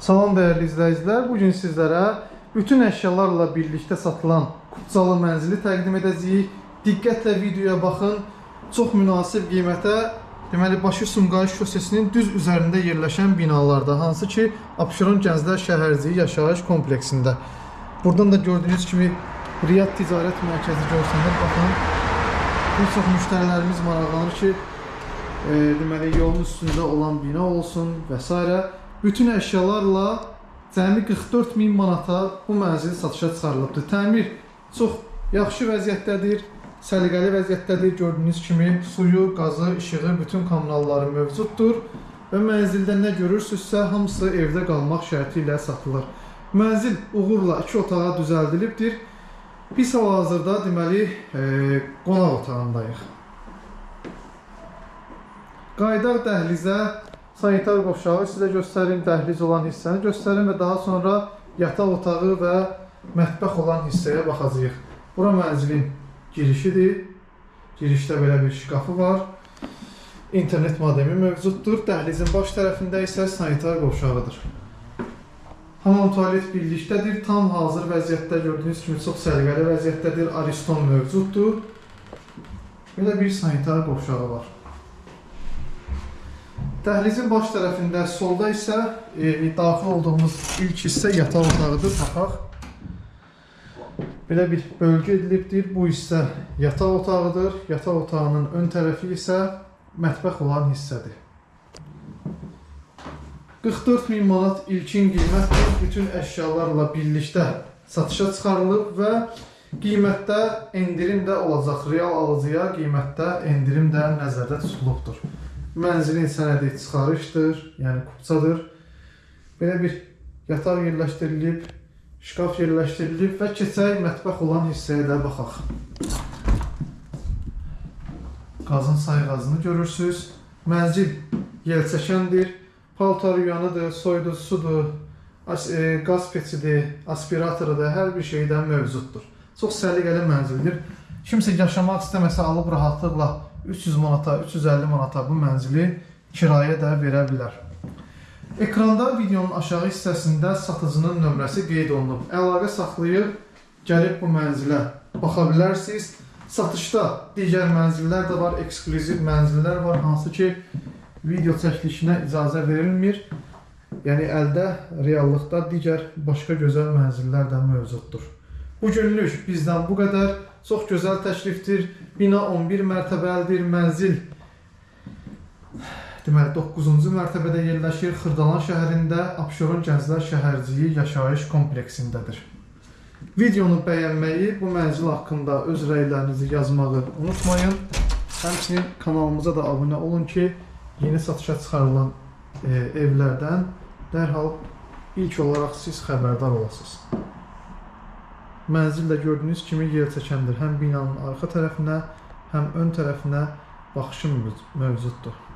Salam değerli izləyicilər. Bu gün sizlərə bütün əşyalarla birlikdə satılan Kupçalı mənzili təqdim edəcəyik. Diqqətlə videoya baxın. Çox münasib qiymətə, deməli Başı Sumqayıt şosesinin düz üzərində yerləşən binalarda, hansı ki Abşeron Gənclər Şəhərciyi yaşayış kompleksində. Buradan da gördüyünüz kimi Riyad Ticarət Mərkəzi görsəndə baxın. Bir çox müştərilərimiz maraqlanır ki, e, deməli yolun üstündə olan bina olsun və. Bütün əşyalarla cəmi 44 min manata bu mənzil satışa çıxarılıbdır. Təmir çox yaxşı vəziyyətdədir, səliqəli vəziyyətdədir. Gördüyünüz kimi suyu, qazı, işığı, bütün kommunalları mövcuddur və mənzildə nə görürsünüzsə hamısı evdə qalmaq şərti ilə satılır. Mənzil uğurla 2 otağa düzəldilibdir. Biz hal-hazırda deməli e, qonaq otağındayıq. Qaydaq dəhlizə sanitar qovşağı sizə göstərim, dəhliz olan hissəni göstərim və daha sonra yataq otağı və mətbəx olan hissəyə baxacağıq. Bura mənzilin girişidir. Girişdə belə bir şkafı var. İnternet modemi mövcuddur. Dəhlizin baş tərəfində isə sanitar qovşağıdır. Hamam tualet birlikdədir. Tam hazır vəziyyətdə gördüyünüz kimi çox səliqəli vəziyyətdədir. Ariston mövcuddur. Belə bir sanitar qovşağı var. Dəhlizin baş tərəfində solda isə e, daxil olduğumuz ilk hissə yataq otağıdır. Baxaq. Belə bir bölgə edilibdir. Bu hissə yataq otağıdır. Yataq otağının ön tərəfi isə mətbəx olan hissədir. 44 min manat ilkin qiymətdir. Bütün əşyalarla birlikdə satışa çıxarılıb və qiymətdə endirim də olacaq. Real alıcıya qiymətdə endirim də nəzərdə tutulubdur. Mənzilin sənədi çıxarışdır, yəni kupçadır. Belə bir yataq yerləşdirilib, şkaf yerləşdirilib və keçək mətbəx olan hissəyə də baxaq. Qazın sayğacını görürsüz. Mənzil yelçəkəndir. Paltar yuyanıdır, soyuducusudur, e, qaz peçidir, aspiratorudur, hər bir şeydən mövcuddur. Çox səliqəli mənzildir. Kimsə yaşamaq istəməsə alıb rahatlıqla 300 manata, 350 manata bu mənzili kirayə də verə bilər. Ekranda videonun aşağı hissəsində satıcının nömrəsi qeyd olunub. Əlaqə saxlayıb gəlib bu mənzilə baxa bilərsiniz. Satışda digər mənzillər də var, eksklüziv mənzillər var, hansı ki video çəkilişinə icazə verilmir. Yəni əldə reallıqda digər başqa gözəl mənzillər də mövcuddur. Bu günlük bizdən bu qədər. Çox gözəl təklifdir. Bina 11 mərtəbəlidir. Mənzil deməli 9-cu mərtəbədə yerləşir. Xırdalan şəhərində Abşeron Gənclər Şəhərciyi yaşayış kompleksindədir. Videonu bəyənməyi, bu mənzil haqqında öz rəylərinizi yazmağı unutmayın. Həmçinin kanalımıza da abunə olun ki, yeni satışa çıxarılan e, evlərdən dərhal ilk olaraq siz xəbərdar olasınız. Mənzil də gördüyünüz kimi yer çəkəndir. Həm binanın arxa tərəfinə, həm ön tərəfinə baxışım mövcuddur.